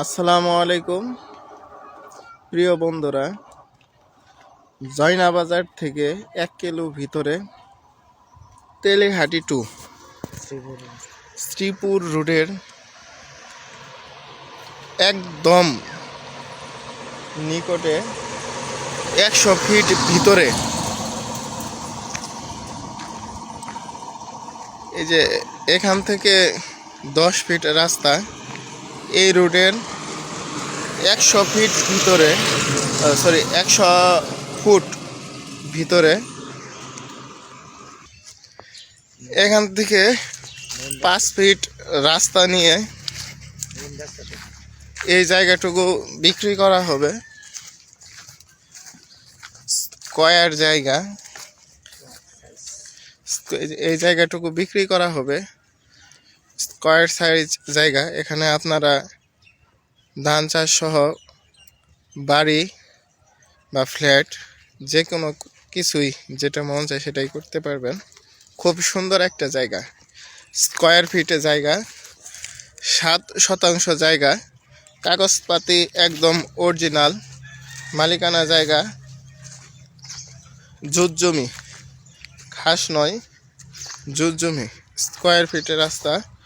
আসসালামু আলাইকুম। প্রিয় বন্ধুরা জয়না বাজার থেকে এক কিলো ভিতরে তেলেহাটি টু শ্রীপুর রোডের একদম নিকটে একশো ফিট ভিতরে এই যে এখান থেকে দশ ফিট রাস্তা এই রোডের একশো ফিট ভিতরে সরি একশো ফুট ভিতরে। এখান থেকে পাঁচ ফিট রাস্তা নিয়ে এই জায়গাটুকু বিক্রি করা হবে। স্কয়ার জায়গা। এই জায়গাটুকু বিক্রি করা হবে। স্কয়ার সাইজ জায়গা। এখানে আপনারা ধান চাষ সহ বাড়ি বা ফ্ল্যাট যে কোনো কিছুই যেটা মন চায় সেটাই করতে পারবেন। খুব সুন্দর একটা জায়গা। স্কয়ার ফিটে জায়গা। সাত শতাংশ জায়গা। কাগজপাতি একদম অরিজিনাল। মালিকানা জায়গা। জুত জমি। ঘাস নয় জুত জমি। স্কয়ার ফিটের রাস্তা।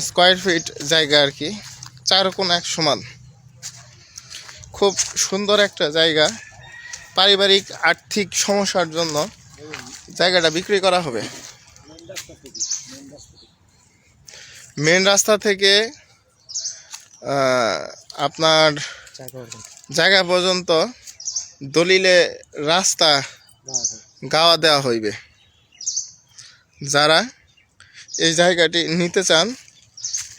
স্কয়ার ফিট জায়গা আর কি, চার কোণ এক সমান। খুব সুন্দর একটা জায়গা। পারিবারিক আর্থিক সমস্যার জন্য জায়গাটা বিক্রি করা হবে। মেন রাস্তা থেকে আপনার জায়গা পর্যন্ত দলিলে রাস্তা গাওয়া দেওয়া হইবে। যারা এই জায়গাটি নিতে চান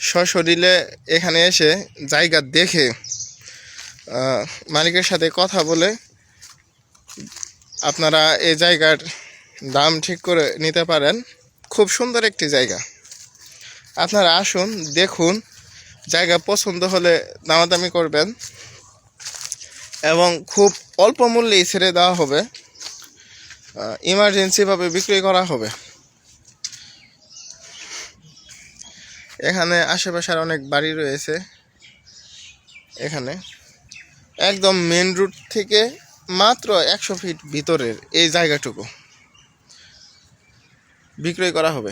সশরীরে এখানে এসে জায়গা দেখে মালিকের সাথে কথা বলে আপনারা এই জায়গার দাম ঠিক করে নিতে পারেন। খুব সুন্দর একটি জায়গা। আপনারা আসুন, দেখুন, জায়গা পছন্দ হলে দামাদামি করবেন এবং খুব অল্প মূল্যেই ছেড়ে দেওয়া হবে। ইমার্জেন্সিভাবে বিক্রি করা হবে। এখানে আশেপাশের অনেক বাড়ি রয়েছে। এখানে। একদম মেন রুট থেকে মাত্র একশো ফিট ভিতরের এই জায়গাটুকু। বিক্রয় করা হবে।